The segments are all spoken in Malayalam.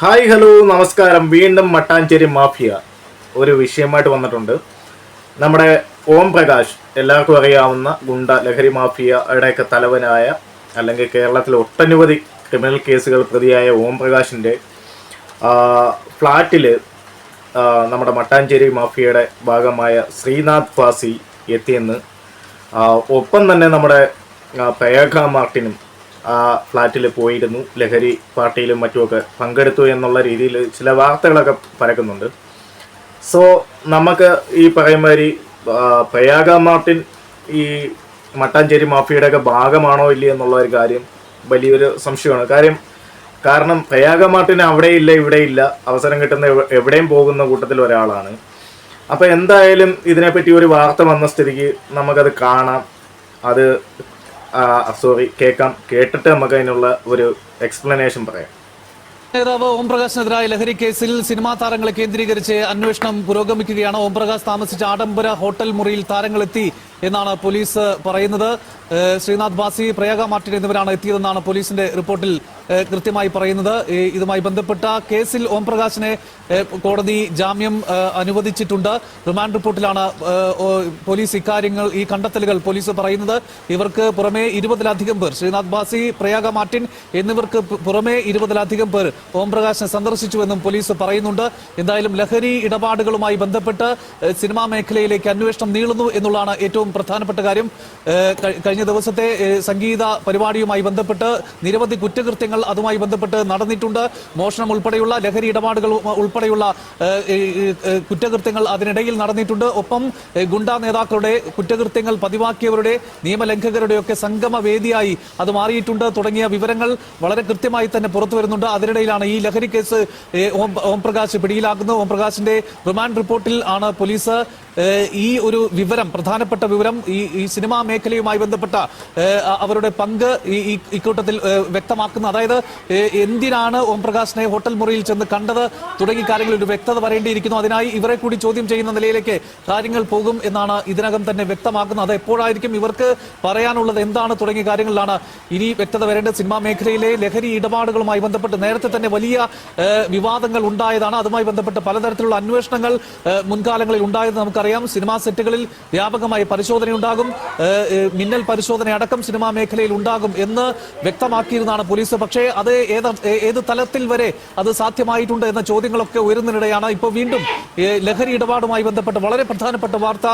ഹായ് ഹലോ നമസ്കാരം. വീണ്ടും മട്ടാഞ്ചേരി മാഫിയ. ഒരു വിഷയമായിട്ട് വന്നിട്ടുണ്ട്. നമ്മുടെ ഓം പ്രകാശ് എല്ലാവർക്കും അറിയാവുന്ന ഗുണ്ട ലഹരി മാഫിയയുടെയൊക്കെ തലവനായ അല്ലെങ്കിൽ കേരളത്തിലെ ഒട്ടനവധി ക്രിമിനൽ കേസുകൾ പ്രതിയായ ഓം പ്രകാശിന്റെ ഫ്ലാറ്റിൽ നമ്മുടെ മട്ടാഞ്ചേരി മാഫിയയുടെ ഭാഗമായ ശ്രീനാഥ് ഫാസി എത്തിയെന്ന് ഒപ്പം തന്നെ നമ്മുടെ പ്രയാഗ മാർട്ടിനും ആ ഫ്ലാറ്റിൽ പോയിരുന്നു. ലഹരി പാർട്ടിയിലും മറ്റുമൊക്കെ പങ്കെടുത്തു എന്നുള്ള രീതിയിൽ ചില വാർത്തകളൊക്കെ പരക്കുന്നുണ്ട്. സോ നമുക്ക് ഈ പറയുമാതിരി പ്രയാഗ മാർട്ടിൻ ഈ മട്ടാഞ്ചേരി മാഫിയുടെ ഒക്കെ ഭാഗമാണോ ഇല്ലേ എന്നുള്ള ഒരു കാര്യം വലിയൊരു സംശയമാണ്. കാര്യം കാരണം പ്രയാഗ മാർട്ടിൻ അവിടെ ഇല്ല ഇവിടെ ഇല്ല അവസരം കിട്ടുന്ന എവിടെയും പോകുന്ന കൂട്ടത്തിൽ ഒരാളാണ്. അപ്പോൾ എന്തായാലും ഇതിനെപ്പറ്റി ഒരു വാർത്ത വന്ന സ്ഥിതിക്ക് നമുക്കത് കാണാം. അത് സോറി കേൾക്കാം. കേട്ടിട്ട് നമുക്ക് അതിനുള്ള ഒരു എക്സ്പ്ലനേഷൻ പറയാം. നേതാവ് ഓംപ്രകാശിനെതിരായ ലഹരി കേസിൽ സിനിമാ താരങ്ങളെ കേന്ദ്രീകരിച്ച് അന്വേഷണം പുരോഗമിക്കുകയാണ്. ഓംപ്രകാശ് താമസിച്ച ആഡംബര ഹോട്ടൽ മുറിയിൽ താരങ്ങളെത്തി. എന്നാണ് പോലീസ് പറയുന്നത്. ശ്രീനാഥ് ബാസി പ്രയാഗ മാർട്ടിൻ എന്നിവരാണ് എത്തിയതെന്നാണ് പോലീസിന്റെ റിപ്പോർട്ടിൽ കൃത്യമായി പറയുന്നത്. ഇതുമായി ബന്ധപ്പെട്ട കേസിൽ ഓംപ്രകാശിനെ കോടതി ജാമ്യം അനുവദിച്ചിട്ടുണ്ട്. റിമാൻഡ് റിപ്പോർട്ടിലാണ് പോലീസ് ഇക്കാര്യങ്ങൾ ഈ കണ്ടെത്തലുകൾ പോലീസ് പറയുന്നത്. ഇവർക്ക് പുറമെ ഇരുപതിലധികം പേർ ശ്രീനാഥ് ബാസി പ്രയാഗ മാർട്ടിൻ എന്നിവർക്ക് പുറമെ ഇരുപതിലധികം പേർ ഓംപ്രകാശിനെ സന്ദർശിച്ചുവെന്നും പോലീസ് പറയുന്നുണ്ട്. എന്തായാലും ലഹരി ഇടപാടുകളുമായി ബന്ധപ്പെട്ട് സിനിമാ മേഖലയിലേക്ക് അന്വേഷണം നീളുന്നു എന്നുള്ളതാണ് ഏറ്റവും പ്രധാനപ്പെട്ട കാര്യം കഴിഞ്ഞ ദിവസത്തെ സംഗീത പരിപാടിയുമായി ബന്ധപ്പെട്ട് നിരവധി കുറ്റകൃത്യങ്ങൾ അതുമായി ബന്ധപ്പെട്ട് നടന്നിട്ടുണ്ട്. മോഷണം ഉൾപ്പെടെയുള്ള ലഹരി ഇടപാടുകൾ ഉൾപ്പെടെയുള്ള കുറ്റകൃത്യങ്ങൾ അതിനിടയിൽ നടന്നിട്ടുണ്ട്. ഒപ്പം ഗുണ്ടാ നേതാക്കളുടെ കുറ്റകൃത്യങ്ങൾ പതിവാക്കിയവരുടെ നിയമലംഘകരുടെയൊക്കെ സംഗമ വേദിയായി അത് മാറിയിട്ടുണ്ട്. തുടങ്ങിയ വിവരങ്ങൾ വളരെ കൃത്യമായി തന്നെ പുറത്തു വരുന്നുണ്ട്. അതിനിടയിലാണ് ഈ ലഹരി കേസ് ഓംപ്രകാശ് പിടിയിലാക്കുന്നത് ഓം പ്രകാശിന്റെ റിമാൻഡ് റിപ്പോർട്ടിൽ ആണ് പോലീസ് ഈ ഒരു വിവരം പ്രധാനപ്പെട്ട വിവരം ഈ ഈ സിനിമാ മേഖലയുമായി ബന്ധപ്പെട്ട അവരുടെ പങ്ക് ഈ ഇക്കൂട്ടത്തിൽ വ്യക്തമാക്കുന്നത് വ്യക്തമാക്കുന്ന. അതായത് എന്തിനാണ് ഓം പ്രകാശിനെ ഹോട്ടൽ മുറിയിൽ ചെന്ന് കണ്ടത്? തുടങ്ങി കാര്യങ്ങളിൽ ഒരു വ്യക്തത വരേണ്ടിയിരിക്കുന്നു. അതിനായി ഇവരെ കൂടി ചോദ്യം ചെയ്യുന്ന നിലയിലേക്ക് കാര്യങ്ങൾ പോകും എന്നാണ് ഇതിനകം തന്നെ വ്യക്തമാക്കുന്നത്. അത് എപ്പോഴായിരിക്കും ഇവർക്ക് പറയാനുള്ളത്? എന്താണ് തുടങ്ങിയ കാര്യങ്ങളിലാണ് ഇനി വ്യക്തത വരേണ്ടത്? സിനിമാ മേഖലയിലെ ലഹരി ഇടപാടുകളുമായി ബന്ധപ്പെട്ട് നേരത്തെ തന്നെ വലിയ വിവാദങ്ങൾ ഉണ്ടായതാണ്. അതുമായി ബന്ധപ്പെട്ട് പലതരത്തിലുള്ള അന്വേഷണങ്ങൾ മുൻകാലങ്ങളിൽ ഉണ്ടായത് നമുക്കറിയാം. സിനിമാ സെറ്റുകളിൽ വ്യാപകമായി പരിശോധന ഏഹ്, മിന്നൽ പരിശോധന അടക്കം സിനിമാ മേഖലയിൽ ഉണ്ടാകും എന്ന് വ്യക്തമാക്കിയിരുന്നതാണ് പോലീസ്. പക്ഷേ അത് ഏത് ഏത് തലത്തിൽ വരെ അത് സാധ്യമായിട്ടുണ്ട് എന്ന ചോദ്യങ്ങളൊക്കെ ഉയരുന്നതിനിടെയാണ് ഇപ്പോൾ വീണ്ടും ലഹരി ഇടപാടുമായി ബന്ധപ്പെട്ട് വളരെ പ്രധാനപ്പെട്ട വാർത്ത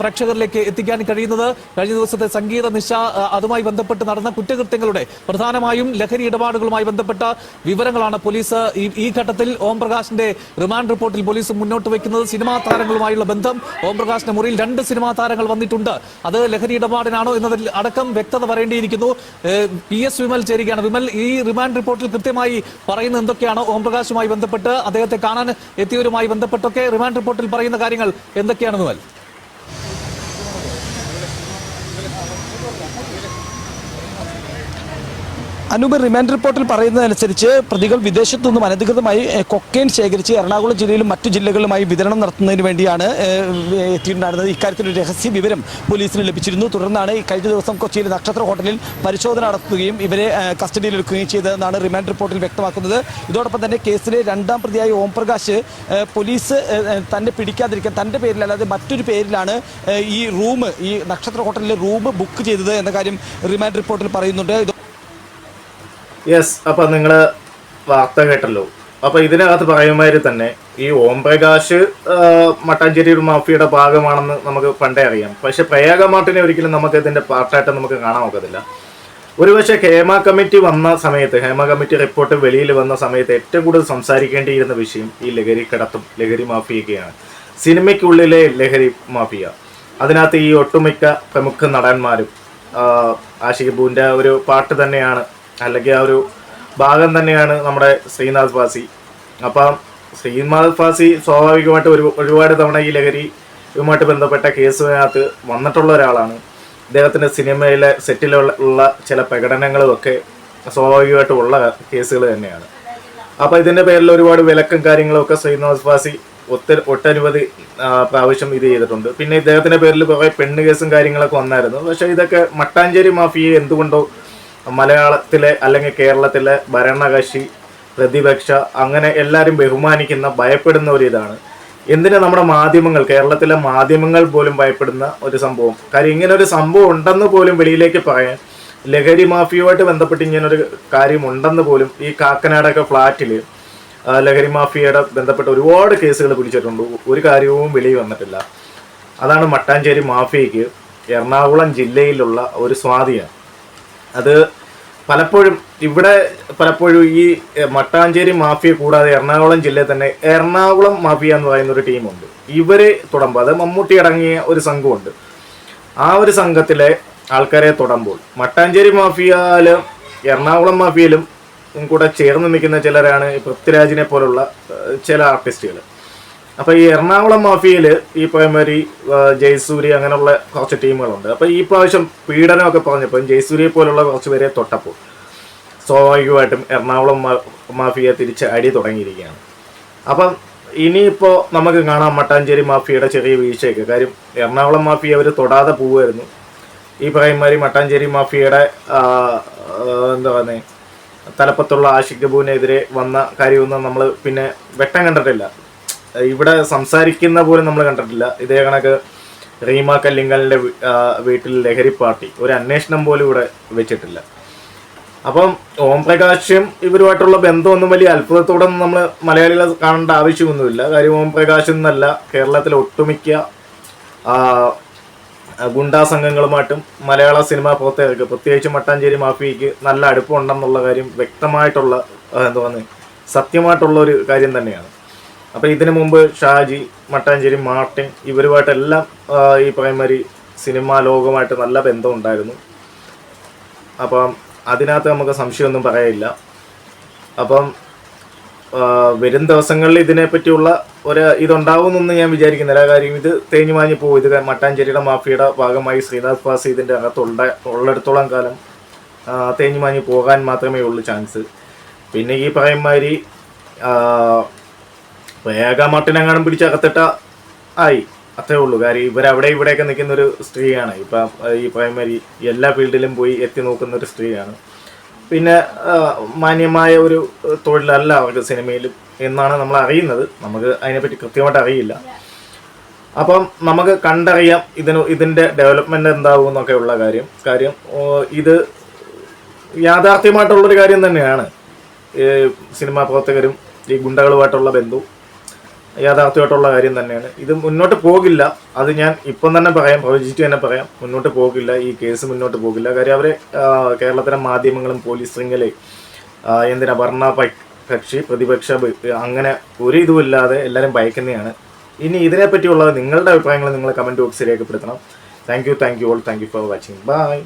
പ്രേക്ഷകരിലേക്ക് എത്തിക്കാൻ കഴിയുന്നത്. കഴിഞ്ഞ ദിവസത്തെ സംഗീത നിശ അതുമായി ബന്ധപ്പെട്ട് നടന്ന കുറ്റകൃത്യങ്ങളുടെ പ്രധാനമായും ലഹരി ഇടപാടുകളുമായി ബന്ധപ്പെട്ട വിവരങ്ങളാണ് പോലീസ് ഈ ഘട്ടത്തിൽ ഓം പ്രകാശിന്റെ റിമാൻഡ് റിപ്പോർട്ടിൽ പോലീസ് മുന്നോട്ട് വയ്ക്കുന്നത്. സിനിമാ താരങ്ങളുമായുള്ള ബന്ധം ഓം പ്രകാശിന്റെ മുറിയിൽ രണ്ട് സിനിമാ താരങ്ങൾ വന്നിട്ടുണ്ട്. അത് ലഹരി ഇടപാടിനാണോ എന്നതിൽ അടക്കം വ്യക്തത വരേണ്ടിയിരിക്കുന്നു. പി എസ് വിമൽ ചേരുകയാണ്. വിമൽ ഈ റിമാൻഡ് റിപ്പോർട്ടിൽ കൃത്യമായി പറയുന്നത് എന്തൊക്കെയാണ്? ഓംപ്രകാശുമായി ബന്ധപ്പെട്ട് അദ്ദേഹത്തെ കാണാൻ എത്തിയവരുമായി ബന്ധപ്പെട്ടൊക്കെ റിമാൻഡ് റിപ്പോർട്ടിൽ പറയുന്ന കാര്യങ്ങൾ എന്തൊക്കെയാണ് വിമൽ? അനൂപ് റിമാൻഡ് റിപ്പോർട്ടിൽ പറയുന്നതനുസരിച്ച് പ്രതികൾ വിദേശത്തു നിന്നും അനധികൃതമായി കൊക്കൈൻ ശേഖരിച്ച് എറണാകുളം ജില്ലയിലും മറ്റു ജില്ലകളിലുമായി വിതരണം നടത്തുന്നതിന് വേണ്ടിയാണ് എത്തിയിട്ടുണ്ടായിരുന്നത്. ഇക്കാര്യത്തിൽ രഹസ്യ വിവരം പോലീസിന് ലഭിച്ചിരുന്നു. തുടർന്നാണ് കഴിഞ്ഞ ദിവസം കൊച്ചിയിലെ നക്ഷത്ര ഹോട്ടലിൽ പരിശോധന നടത്തുകയും ഇവരെ കസ്റ്റഡിയിലെടുക്കുകയും ചെയ്തതെന്നാണ് റിമാൻഡ് റിപ്പോർട്ടിൽ വ്യക്തമാക്കുന്നത്. ഇതോടൊപ്പം തന്നെ കേസിലെ രണ്ടാം പ്രതിയായ ഓംപ്രകാശ് പോലീസ് തന്നെ പിടിക്കാതിരിക്കാൻ തന്റെ പേരിലല്ലാതെ മറ്റൊരു പേരിലാണ് ഈ റൂം ഈ നക്ഷത്ര ഹോട്ടലിലെ റൂം ബുക്ക് ചെയ്തത് എന്ന കാര്യം റിമാൻഡ് റിപ്പോർട്ടിൽ പറയുന്നുണ്ട്. യെസ് അപ്പൊ നിങ്ങൾ വാർത്ത കേട്ടല്ലോ. അപ്പൊ ഇതിനകത്ത് പറയുമാതിരി തന്നെ ഈ ഓം പ്രകാശ് മട്ടാഞ്ചേരി ഒരു മാഫിയുടെ ഭാഗമാണെന്ന് നമുക്ക് പണ്ടേ അറിയാം. പക്ഷെ പ്രയാഗ മാർട്ടിനെ ഒരിക്കലും നമുക്ക് ഇതിന്റെ പാർട്ടായിട്ട് നമുക്ക് കാണാൻ ഒക്കത്തില്ല. ഒരുപക്ഷെ ഹേമ കമ്മിറ്റി വന്ന സമയത്ത് ഹേമ കമ്മിറ്റി റിപ്പോർട്ട് വെളിയിൽ വന്ന സമയത്ത് ഏറ്റവും കൂടുതൽ സംസാരിക്കേണ്ടിയിരുന്ന വിഷയം ഈ ലഹരി കടത്തും ലഹരി മാഫിയൊക്കെയാണ് സിനിമയ്ക്കുള്ളിലെ ലഹരി മാഫിയ. അതിനകത്ത് ഈ ഒട്ടുമിക്ക പ്രമുഖ നടന്മാരും ആഷിഖ് ബൂന്റെ ഒരു പാട്ട് തന്നെയാണ് അല്ലെങ്കിൽ ആ ഒരു ഭാഗം തന്നെയാണ് നമ്മുടെ ശ്രീനാഥ് ഫാസി. അപ്പം ശ്രീനാഥ് ഫാസി സ്വാഭാവികമായിട്ട് ഒരു ഒരുപാട് തവണ ഈ ലഹരി ഇതുമായിട്ട് ബന്ധപ്പെട്ട കേസിനകത്ത് വന്നിട്ടുള്ള ഒരാളാണ്. ഇദ്ദേഹത്തിന്റെ സിനിമയിലെ സെറ്റിലുള്ള ചില പ്രകടനങ്ങളുമൊക്കെ സ്വാഭാവികമായിട്ടും ഉള്ള കേസുകൾ തന്നെയാണ്. അപ്പോൾ ഇതിന്റെ പേരിൽ ഒരുപാട് വിലക്കും കാര്യങ്ങളൊക്കെ ശ്രീനിവാസ് ഫാസി ഒത്തിരി ഒട്ടനവധി പ്രാവശ്യം ഇത് ചെയ്തിട്ടുണ്ട്. പിന്നെ ഇദ്ദേഹത്തിന്റെ പേരിൽ കുറേ പെണ്ണ് കേസും കാര്യങ്ങളൊക്കെ വന്നായിരുന്നു. പക്ഷേ ഇതൊക്കെ മട്ടാഞ്ചേരി മാഫിയെ എന്തുകൊണ്ടോ മലയാളത്തിലെ അല്ലെങ്കിൽ കേരളത്തിലെ ഭരണകക്ഷി പ്രതിപക്ഷ അങ്ങനെ എല്ലാവരും ബഹുമാനിക്കുന്ന ഭയപ്പെടുന്ന ഒരു ഇതാണ്. എന്തിനാ നമ്മുടെ മാധ്യമങ്ങൾ കേരളത്തിലെ മാധ്യമങ്ങൾ പോലും ഭയപ്പെടുന്ന ഒരു സംഭവം? കാര്യം ഇങ്ങനെ ഒരു സംഭവം ഉണ്ടെന്ന് പോലും വെളിയിലേക്ക് പറയാൻ ലഹരി മാഫിയുമായിട്ട് ബന്ധപ്പെട്ട് ഇങ്ങനൊരു കാര്യം ഉണ്ടെന്ന് പോലും ഈ കാക്കനാടൊക്കെ ഫ്ലാറ്റിൽ ലഹരി മാഫിയയുടെ ബന്ധപ്പെട്ട് ഒരുപാട് കേസുകൾ പിടിച്ചിട്ടുണ്ട്. ഒരു കാര്യവും വെളിയിൽ വന്നിട്ടില്ല. അതാണ് മട്ടാഞ്ചേരി മാഫിയയ്ക്ക് എറണാകുളം ജില്ലയിലുള്ള ഒരു സ്വാധീനം. അത് പലപ്പോഴും ഇവിടെ പലപ്പോഴും ഈ മട്ടാഞ്ചേരി മാഫിയ കൂടാതെ എറണാകുളം ജില്ലയിൽ തന്നെ എറണാകുളം മാഫിയ എന്ന് പറയുന്ന ഒരു ടീമുണ്ട്. ഇവരെ തുടങ്ങുമ്പോൾ അത് മമ്മൂട്ടി അടങ്ങിയ ഒരു സംഘമുണ്ട് ആ ഒരു സംഘത്തിലെ ആൾക്കാരെ തുടങ്ങുമ്പോൾ മട്ടാഞ്ചേരി മാഫിയയിലും എറണാകുളം മാഫിയയിലും കൂടെ ചേർന്ന് നിൽക്കുന്ന ചിലരാണ് പൃഥ്വിരാജിനെ പോലുള്ള ചില ആർട്ടിസ്റ്റുകൾ അപ്പൊ ഈ എറണാകുളം മാഫിയയിൽ ഈ പറയുമാതിരി ജയസൂരി അങ്ങനെയുള്ള കുറച്ച് ടീമുകളുണ്ട്. അപ്പൊ ഈ പ്രാവശ്യം പീഡനമൊക്കെ പറഞ്ഞപ്പോൾ ജയസൂരിയെ പോലുള്ള കുറച്ച് പേരെ തൊട്ടപ്പോൾ സ്വാഭാവികമായിട്ടും എറണാകുളം മാഫിയെ തിരിച്ച് അടി തുടങ്ങിയിരിക്കുകയാണ്. അപ്പം ഇനിയിപ്പോൾ നമുക്ക് കാണാം മട്ടാഞ്ചേരി മാഫിയയുടെ ചെറിയ വീഴ്ചയൊക്കെ. കാര്യം എറണാകുളം മാഫിയ അവർ തൊടാതെ പോവുമായിരുന്നു. ഈ പറയുമാതിരി മട്ടാഞ്ചേരി മാഫിയയുടെ എന്താ പറയുന്നത് തലപ്പത്തുള്ള ആഷിഖ് കപൂറിനെതിരെ വന്ന കാര്യമൊന്നും നമ്മൾ പിന്നെ വെട്ടം കണ്ടിട്ടില്ല. ഇവിടെ സംസാരിക്കുന്ന പോലും നമ്മൾ കണ്ടിട്ടില്ല. ഇതേ കണക്ക് റീമ കല്ലിങ്കലിന്റെ വീട്ടിൽ ലഹരി പാർട്ടി. ഒരു അന്വേഷണം പോലും ഇവിടെ വെച്ചിട്ടില്ല. അപ്പം ഓം പ്രകാശും ഇവരുമായിട്ടുള്ള ബന്ധമൊന്നും വലിയ അത്ഭുതത്തോടെ നമ്മൾ മലയാളികൾ കാണേണ്ട ആവശ്യമൊന്നുമില്ല. കാര്യം ഓം പ്രകാശ് എന്നല്ല കേരളത്തിലെ ഒട്ടുമിക്ക ഗുണ്ടാ സംഘങ്ങളുമായിട്ടും മലയാള സിനിമ പുറത്തേക്ക് പ്രത്യേകിച്ച് മട്ടാഞ്ചേരി മാഫിയയ്ക്ക് നല്ല അടുപ്പമുണ്ടെന്നുള്ള കാര്യം വ്യക്തമായിട്ടുള്ള എന്താ പറയുക സത്യമായിട്ടുള്ള ഒരു കാര്യം തന്നെയാണ്. അപ്പോൾ ഇതിനു മുമ്പ് ഷാജി മട്ടാഞ്ചേരി മാർട്ടിൻ ഇവരുമായിട്ടെല്ലാം ഈ പ്രൈമറി സിനിമാ ലോകമായിട്ട് നല്ല ബന്ധം ഉണ്ടായിരുന്നു അപ്പം അതിനകത്ത് നമുക്ക് സംശയമൊന്നും പറയില്ല അപ്പം വരും ദിവസങ്ങളിൽ ഇതിനെപ്പറ്റിയുള്ള ഒരു ഇതുണ്ടാവുമെന്നൊന്നും ഞാൻ വിചാരിക്കുന്നില്ല. കാര്യം ഇത് തേഞ്ഞു മാഞ്ഞു പോകും. ഇത് മട്ടാഞ്ചേരിയുടെ മാഫിയുടെ ഭാഗമായി ശ്രീനാഥ് ഫാസി ഇതിന്റെ അകത്തുള്ള ഉള്ളിടത്തോളം കാലം തേഞ്ഞു മാഞ്ഞു പോകാൻ മാത്രമേ ഉള്ളൂ ചാൻസ്. പിന്നെ ഈ പറയുമാതിരി വേഗ മട്ടിനെങ്ങാനും പിടിച്ചകത്തിട്ട ആയി. അത്രേ ഉള്ളൂ. കാര്യം ഇവരവിടെ ഇവിടെയൊക്കെ നിൽക്കുന്ന ഒരു സ്ത്രീയാണ്. ഇപ്പം ഈ പ്രൈമറി എല്ലാ ഫീൽഡിലും പോയി എത്തി നോക്കുന്ന ഒരു സ്ത്രീയാണ്. പിന്നെ മാന്യമായ ഒരു തൊഴിലല്ല അവർക്ക് സിനിമയിലും എന്നാണ് നമ്മൾ അറിയുന്നത്. നമുക്ക് അതിനെപ്പറ്റി കൃത്യമായിട്ട് അറിയില്ല. അപ്പം നമുക്ക് കണ്ടറിയാം ഇതിന് ഇതിന്റെ ഡെവലപ്മെന്റ് എന്താകും എന്നൊക്കെ ഉള്ള കാര്യം. കാര്യം ഇത് യാഥാർത്ഥ്യമായിട്ടുള്ളൊരു കാര്യം തന്നെയാണ്. സിനിമാ പ്രവർത്തകരും ഈ ഗുണ്ടകളുമായിട്ടുള്ള ബന്ധവും യാഥാർത്ഥ്യമായിട്ടുള്ള കാര്യം തന്നെയാണ്. ഇത് മുന്നോട്ട് പോകില്ല. അത് ഞാൻ ഇപ്പം തന്നെ പറയാം പ്രവചിച്ചിട്ട് തന്നെ പറയാം. മുന്നോട്ട് പോകില്ല ഈ കേസ് മുന്നോട്ട് പോകില്ല. കാര്യം അവരെ കേരളത്തിലെ മാധ്യമങ്ങളും പോലീസ് ശൃംഖലയും എന്തിനാ ഭരണ കക്ഷി പ്രതിപക്ഷ അങ്ങനെ ഒരു ഇതുമില്ലാതെ എല്ലാവരും ഭയക്കുന്നതാണ്. ഇനി ഇതിനെപ്പറ്റിയുള്ള നിങ്ങളുടെ അഭിപ്രായങ്ങൾ നിങ്ങൾ കമന്റ് ബോക്സിൽ രേഖപ്പെടുത്തണം. Thank you thank you all thank you for watching bye